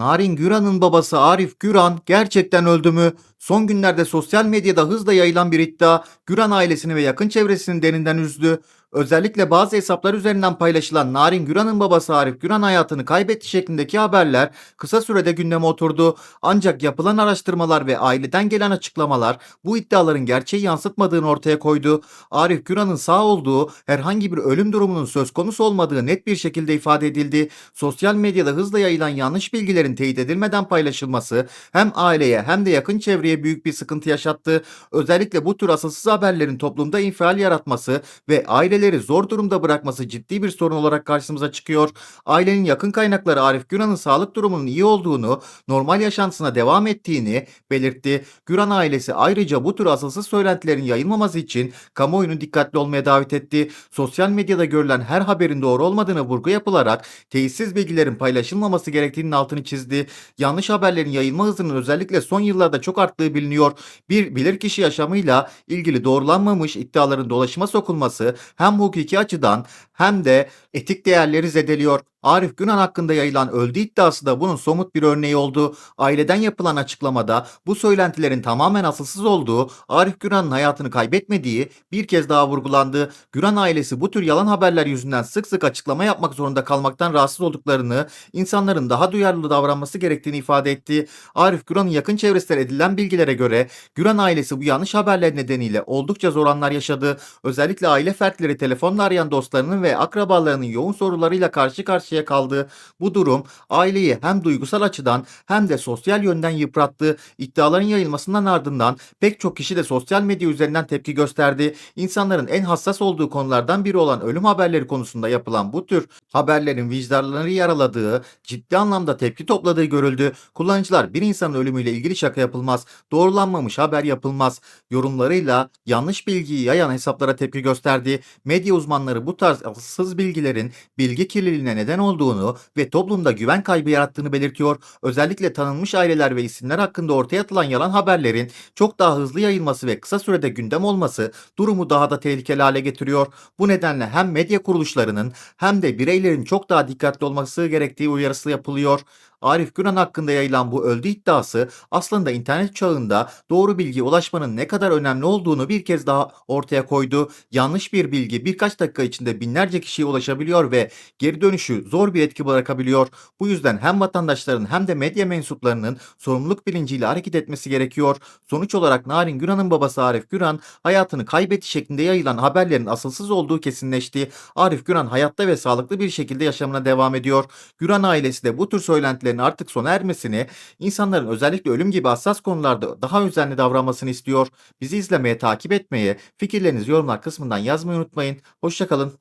Narin Güran'ın babası Arif Güran gerçekten öldü mü? Son günlerde sosyal medyada hızla yayılan bir iddia Güran ailesini ve yakın çevresini derinden üzdü. Özellikle bazı hesaplar üzerinden paylaşılan Narin Güran'ın babası Arif Güran hayatını kaybetti şeklindeki haberler kısa sürede gündeme oturdu. Ancak yapılan araştırmalar ve aileden gelen açıklamalar bu iddiaların gerçeği yansıtmadığını ortaya koydu. Arif Güran'ın sağ olduğu herhangi bir ölüm durumunun söz konusu olmadığı net bir şekilde ifade edildi. Sosyal medyada hızla yayılan yanlış bilgilerin teyit edilmeden paylaşılması hem aileye hem de yakın çevreye büyük bir sıkıntı yaşattı. Özellikle bu tür asılsız haberlerin toplumda infial yaratması ve aileleri zor durumda bırakması ciddi bir sorun olarak karşımıza çıkıyor. Ailenin yakın kaynakları Arif Güran'ın sağlık durumunun iyi olduğunu, normal yaşantısına devam ettiğini belirtti. Güran ailesi ayrıca bu tür asılsız söylentilerin yayılmaması için kamuoyunu dikkatli olmaya davet etti. Sosyal medyada görülen her haberin doğru olmadığını vurgu yapılarak teyitsiz bilgilerin paylaşılmaması gerektiğinin altını çizdi. Yanlış haberlerin yayılma hızının özellikle son yıllarda çok arttığı biliniyor. Bir bilirkişi yaşamıyla ilgili doğrulanmamış iddiaların dolaşıma sokulması hem hukuki açıdan hem de etik değerleri zedeliyor. Arif Günan hakkında yayılan öldü iddiası da bunun somut bir örneği oldu. Aileden yapılan açıklamada bu söylentilerin tamamen asılsız olduğu, Arif Güran'ın hayatını kaybetmediği bir kez daha vurgulandı. Güran ailesi bu tür yalan haberler yüzünden sık sık açıklama yapmak zorunda kalmaktan rahatsız olduklarını, insanların daha duyarlı davranması gerektiğini ifade etti. Arif Güran'ın yakın çevresinden edilen bilgilere göre Güran ailesi bu yanlış haberler nedeniyle oldukça zor anlar yaşadı. Özellikle aile fertleri telefonla arayan dostlarının ve akrabalarının yoğun sorularıyla karşı karşıya kaldı. Bu durum aileyi hem duygusal açıdan hem de sosyal yönden yıprattı. İddiaların yayılmasından ardından pek çok kişi de sosyal medya üzerinden tepki gösterdi. İnsanların en hassas olduğu konulardan biri olan ölüm haberleri konusunda yapılan bu tür haberlerin vicdanları yaraladığı, ciddi anlamda tepki topladığı görüldü. Kullanıcılar bir insanın ölümüyle ilgili şaka yapılmaz, doğrulanmamış haber yapılmaz yorumlarıyla yanlış bilgiyi yayan hesaplara tepki gösterdi. Medya uzmanları bu tarz asılsız bilgilerin bilgi kirliliğine neden olduğunu ve toplumda güven kaybı yarattığını belirtiyor. Özellikle tanınmış aileler ve isimler hakkında ortaya atılan yalan haberlerin çok daha hızlı yayılması ve kısa sürede gündem olması durumu daha da tehlikeli hale getiriyor. Bu nedenle hem medya kuruluşlarının hem de bireylerin çok daha dikkatli olması gerektiği uyarısı yapılıyor. Arif Güran hakkında yayılan bu öldü iddiası aslında internet çağında doğru bilgiye ulaşmanın ne kadar önemli olduğunu bir kez daha ortaya koydu. Yanlış bir bilgi birkaç dakika içinde binlerce kişiye ulaşabiliyor ve geri dönüşü zor bir etki bırakabiliyor. Bu yüzden hem vatandaşların hem de medya mensuplarının sorumluluk bilinciyle hareket etmesi gerekiyor. Sonuç olarak Narin Güran'ın babası Arif Güran hayatını kaybetti şeklinde yayılan haberlerin asılsız olduğu kesinleşti. Arif Güran hayatta ve sağlıklı bir şekilde yaşamına devam ediyor. Güran ailesi de bu tür söylentilerin artık sona ermesini, insanların özellikle ölüm gibi hassas konularda daha özenli davranmasını istiyor. Bizi izlemeye, takip etmeye, fikirlerinizi yorumlar kısmından yazmayı unutmayın. Hoşçakalın.